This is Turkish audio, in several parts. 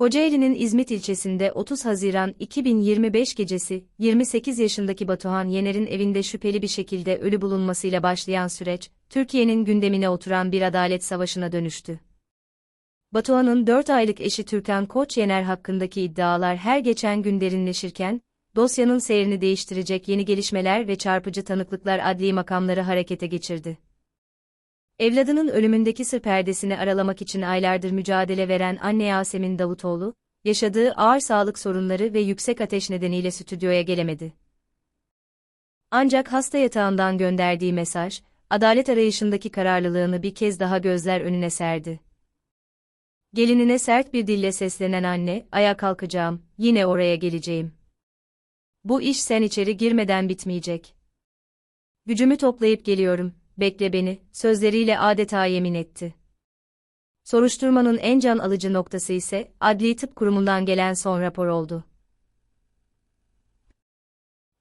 Kocaeli'nin İzmit ilçesinde 30 Haziran 2025 gecesi 28 yaşındaki Batuhan Yener'in evinde şüpheli bir şekilde ölü bulunmasıyla başlayan süreç, Türkiye'nin gündemine oturan bir adalet savaşına dönüştü. Batuhan'ın 4 aylık eşi Türkan Koç Yener hakkındaki iddialar her geçen gün derinleşirken, dosyanın seyrini değiştirecek yeni gelişmeler ve çarpıcı tanıklıklar adli makamları harekete geçirdi. Evladının ölümündeki sır perdesini aralamak için aylardır mücadele veren anne Yasemin Davutoğlu, yaşadığı ağır sağlık sorunları ve yüksek ateş nedeniyle stüdyoya gelemedi. Ancak hasta yatağından gönderdiği mesaj, adalet arayışındaki kararlılığını bir kez daha gözler önüne serdi. Gelinine sert bir dille seslenen anne, ayağa kalkacağım, yine oraya geleceğim. Bu iş sen içeri girmeden bitmeyecek. Gücümü toplayıp geliyorum, bekle beni, sözleriyle adeta yemin etti. Soruşturmanın en can alıcı noktası ise, Adli Tıp Kurumu'ndan gelen son rapor oldu.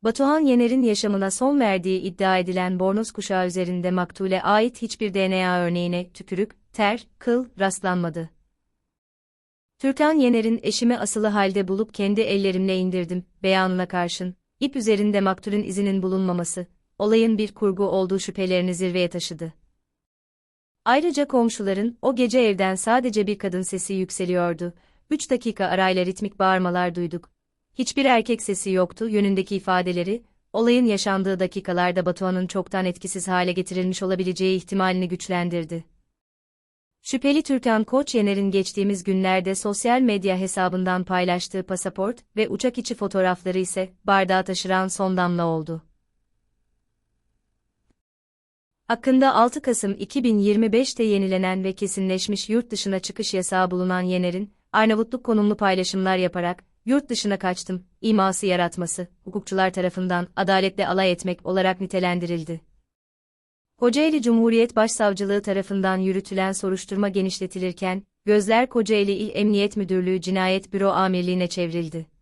Batuhan Yener'in yaşamına son verdiği iddia edilen bornoz kuşağı üzerinde maktule ait hiçbir DNA örneğine tükürük, ter, kıl rastlanmadı. Türkan Yener'in eşimi asılı halde bulup kendi ellerimle indirdim beyanına karşın, ip üzerinde maktulün izinin bulunmaması, olayın bir kurgu olduğu şüphelerini zirveye taşıdı. Ayrıca komşuların o gece evden sadece bir kadın sesi yükseliyordu. 3 dakika arayla ritmik bağırmalar duyduk. Hiçbir erkek sesi yoktu yönündeki ifadeleri, olayın yaşandığı dakikalarda Batuhan'ın çoktan etkisiz hale getirilmiş olabileceği ihtimalini güçlendirdi. Şüpheli Türkan Koç Yener'in geçtiğimiz günlerde sosyal medya hesabından paylaştığı pasaport ve uçak içi fotoğrafları ise bardağı taşıran son damla oldu. Hakkında 6 Kasım 2025'te yenilenen ve kesinleşmiş yurt dışına çıkış yasağı bulunan Yener'in, Arnavutluk konumlu paylaşımlar yaparak, yurt dışına kaçtım, iması yaratması, hukukçular tarafından adaletle alay etmek olarak nitelendirildi. Kocaeli Cumhuriyet Başsavcılığı tarafından yürütülen soruşturma genişletilirken, gözler Kocaeli İl Emniyet Müdürlüğü Cinayet Büro Amirliğine çevrildi.